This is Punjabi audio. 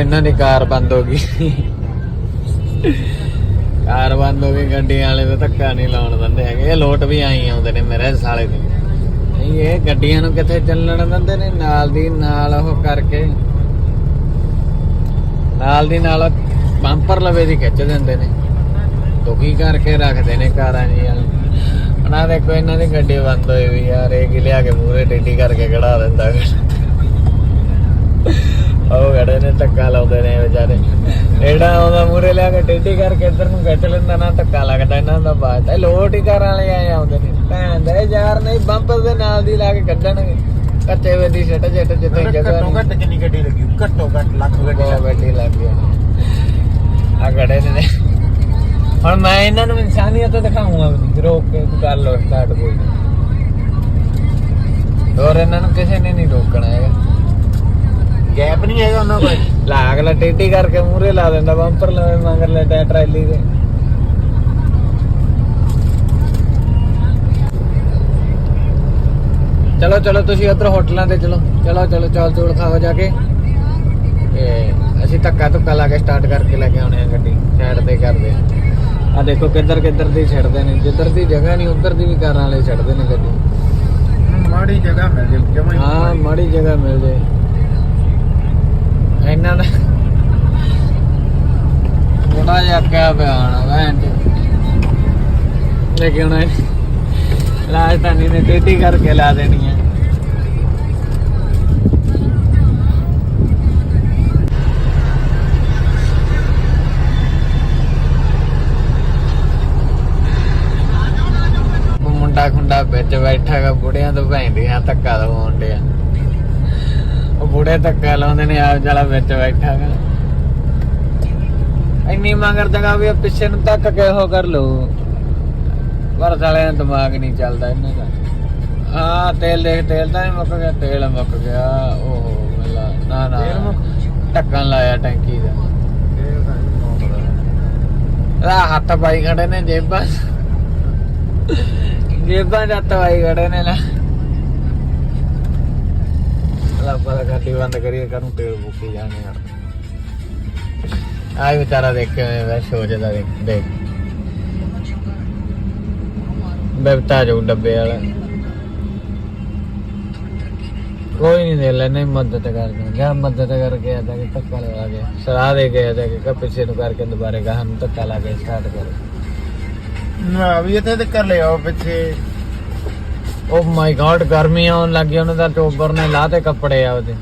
ਇਹਨਾਂ ਦੀ ਕਾਰ ਬੰਦ ਹੋ ਗਈ। ਕਾਰ ਬੰਦ ਹੋ ਗਈ ਗੱਡੀ ਵਾਲੇ ਤਾਂ ਧੱਕਾ ਨਹੀਂ ਲਾਉਣ ਦਿੰਦੇ ਹੈਗੇ। ਇਹ ਲੋਟ ਵੀ ਆਈ ਆਉਂਦੇ ਨੇ ਮੇਰੇ ਸਾਲੇ ਦੇ। ਨਹੀਂ, ਇਹ ਗੱਡੀਆਂ ਨੂੰ ਕਿੱਥੇ ਚੱਲਣ ਦਿੰਦੇ ਨੇ? ਨਾਲ ਦੀ ਨਾਲ ਉਹ ਕਰਕੇ। ਨਾਲ ਦੀ ਨਾਲ ਬੰਪਰ ਲਵੇ ਦੀ ਖਿੱਚ ਦਿੰਦੇ ਨੇ। ਦੁਖੀ ਕਰਕੇ ਰੱਖਦੇ ਨੇ ਕਾਰਾਂ ਜੀ ਉਹਨਾਂ ਦੇਖੋ, ਇਹਨਾਂ ਦੀ ਗੱਡੀ ਬੰਦ ਹੋਈ ਵੀ ਯਾਰ ਇਹ ਕੀ ਲਿਆ ਕੇ ਮੂਰੇ ਟੇਡੀ ਕਰਕੇ ਖੜਾ ਦਿੰਦਾ। ਗੜੇ ਨੇ ਧੱਕਾ ਲਾਉਂਦੇ ਨੇ ਵਿਚਾਰੇ। ਜਿਹੜਾ ਆਉਂਦਾ ਮੂਰੇ ਲਿਆ ਕੇ ਟੇਡੀ ਕਰਕੇ ਇੱਧਰ ਨੂੰ ਖਿੱਚ ਲੈਂਦਾ ਨਾ ਧੱਕਾ ਲੱਗਦਾ ਇਹਨਾਂ ਦਾ ਬਾਤ ਹੈ ਲੋਟ ਹੀ ਕਰਨ ਵਾਲੇ ਆਏ ਆਉਂਦੇ ਨੇ। ਭੈਣ ਦੇ ਯਾਰ ਨਹੀਂ ਬੰਪਰ ਦੇ ਨਾਲ ਦੀ ਲਾ ਕੇ ਕੱਢਣਗੇ। ਕੱਚੇ ਵੇ ਦੀ ਛੱਟ ਛੱਟ ਜਿੱਥੇ ਜਗ੍ਹਾ ਘੱਟੋ ਘੱਟ ਕਿੰਨੀ ਗੱਡੀ ਲੱਗੀ ਘੱਟੋ ਘੱਟ ਲੱਖ ਗੱਡੀ ਗੱਡੀ ਲੱਗ ਆ ਗੜੇ ਨੇ ਹੁਣ ਮੈਂ ਇਹਨਾਂ ਨੂੰ ਇਨਸਾਨੀਅਤ ਦਿਖਾਉਂਗਾ ਵੀ ਰੋਕ ਕੇ ਕਰ ਲੋ ਸਟਾਰਟ ਕੋਈ ਹੋਰ ਇਹਨਾਂ ਨੂੰ ਕਿਸੇ ਨੇ ਨਹੀਂ ਰੋਕਣਾ ਹੈਗਾ। ਗੈਪ ਨਹੀਂ ਹੈਗਾ ਉਹਨਾਂ ਕੋਲ? ਲਾਗ ਲਾ ਟੇਢੀ ਕਰਕੇ ਮੂਰੇ ਲਾ ਦਿੰਦਾ ਬੰਪਰ ਲਵੇ ਮਗਰ ਲੈ ਟੈ ਟਰੈਲੀ ਦੇ। ਚਲੋ ਚਲੋ ਤੁਸੀਂ ਉਧਰ ਹੋਟਲਾਂ ਤੇ ਚਲੋ। ਚਲੋ ਚਲੋ ਚੌਲ ਚੌਲ ਖਾਓ ਜਾ ਕੇ। ਤੇ ਅਸੀਂ ਧੱਕਾ ਧੁੱਕਾ ਲਾ ਕੇ ਸਟਾਰਟ ਕਰਕੇ ਲੈ ਕੇ ਆਉਣੇ ਆ ਗੱਡੀ। ਸਾਈਡ ਤੇ ਕਰਦੇ ਆ। ਦੇਖੋ ਕਿੱਧਰ ਕਿੱਧਰ ਦੀ ਛੱਡਦੇ ਨੇ। ਜਿੱਧਰ ਦੀ ਜਗ੍ਹਾ ਨਹੀਂ ਉੱਧਰ ਦੀ ਵੀ ਕਾਰਾਂ ਵਾਲੇ ਛੱਡਦੇ ਨੇ ਗੱਡੀ। ਮਾੜੀ ਜਗ੍ਹਾ ਮਿਲ ਜੇ ਜਮਾ ਹਾਂ ਮਾੜੀ ਜਗ੍ਹਾ ਮਿਲ ਜੇ। ਇਹਨਾਂ ਦਾ। ਥੋੜਾ ਜਿਹਾ ਕਿਆ ਬਿਆਨ ਲੇਕਿਨ ਰਾਜਧਾਨੀ ਨੇ ਟੇਢੀ ਕਰਕੇ ਲਾ ਦੇਣੀ ਹੈ। ਮੁੰਡਾ ਖੁੰਡਾ ਵਿੱਚ ਬੈਠਾ ਹੈਗਾ ਬੁੜਿਆਂ ਤੋਂ ਭੈਂਦੀਆਂ ਧੱਕਾ ਦਵਾਉਣ ਡਿਆ। ਉਹ ਬੁੜੇ ਧੱਕਾ ਲਾਉਂਦੇ ਨੇ ਆਪ ਜਲਾ ਵਿੱਚ ਬੈਠਾ ਹੈਗਾ ਇੰਨੀ ਮਗਰ ਜਗ੍ਹਾ ਵੀ ਆ, ਪਿੱਛੇ ਨੂੰ ਧੱਕ ਕੇ ਉਹ ਕਰ ਲੋ ਪਰ ਸਾਲਿਆਂ ਦਾ ਦਿਮਾਗ ਨਹੀਂ ਚੱਲਦਾ ਇਹਨਾਂ ਦਾ। ਹਾਂ ਤੇਲ ਦੇਖ ਤੇਲ ਤਾਂ ਨਹੀਂ ਮੁੱਕ ਗਿਆ ਤੇਲ ਮੁੱਕ ਗਿਆ। ਓਹੋ ਮੇਲਾ ਨਾ ਨਾ ਤੇਲ ਮੁੱਕ- ਢੱਕਣ ਲਾਇਆ ਟੈਂਕੀ ਦਾ। ਆ ਹੱਥ ਪਾਈ ਖੜੇ ਨੇ ਜੇਬਾਂ। ਜੇਬਾਂ ਹੱਥ ਪਾਈ ਖੜੇ ਨੇ ਲੈ ਲੱਭਾ ਦਾ ਗੱਡੀ ਬੰਦ ਕਰੀਏ ਕਰੂੰ ਤੇਲ ਮੁੱਕੀ ਜਾਣੇ ਯਾਰ ਆਈ ਵਿਚਾਰਾ ਦੇਖ ਕੇ ਵੈਸ਼ ਹੋ ਜਾਂਦਾ ਦੇਖ ਦੇਖ। ਬੇਬਤਾ ਜੋ ਡੱਬੇ ਵਾਲਾ। ਕੋਈ ਨਹੀਂ ਦੇ ਲੈਣੇ ਮਦਦ ਕਰਦੇ ਗਿਆ ਮਦਦ ਕਰਕੇ ਆਦਾ ਕਿ ਧੱਕਾ ਲਗਾ ਗਿਆ ਸਲਾਹ ਦੇ ਕੇ ਆਦਾ ਕਿ ਪਿੱਛੇ ਨੂੰ ਕਰਕੇ ਦੁਬਾਰੇ ਗਾਹਾਂ ਨੂੰ ਧੱਕਾ ਲਾ ਕੇ ਸਟਾਰਟ ਕਰੋ। ਨਾ ਵੀ ਇੱਥੇ ਤੇ ਕਰ ਲਿਆ ਪਿੱਛੇ। ਓ ਮਾਈ ਗॉड ਗਰਮੀ ਆਉਣ ਲੱਗੀ ਉਹਨਾਂ ਦਾ ਟੋਬਰ ਨੇ ਲਾਹ ਤੇ ਕੱਪੜੇ ਆ ਉਹਦੇ।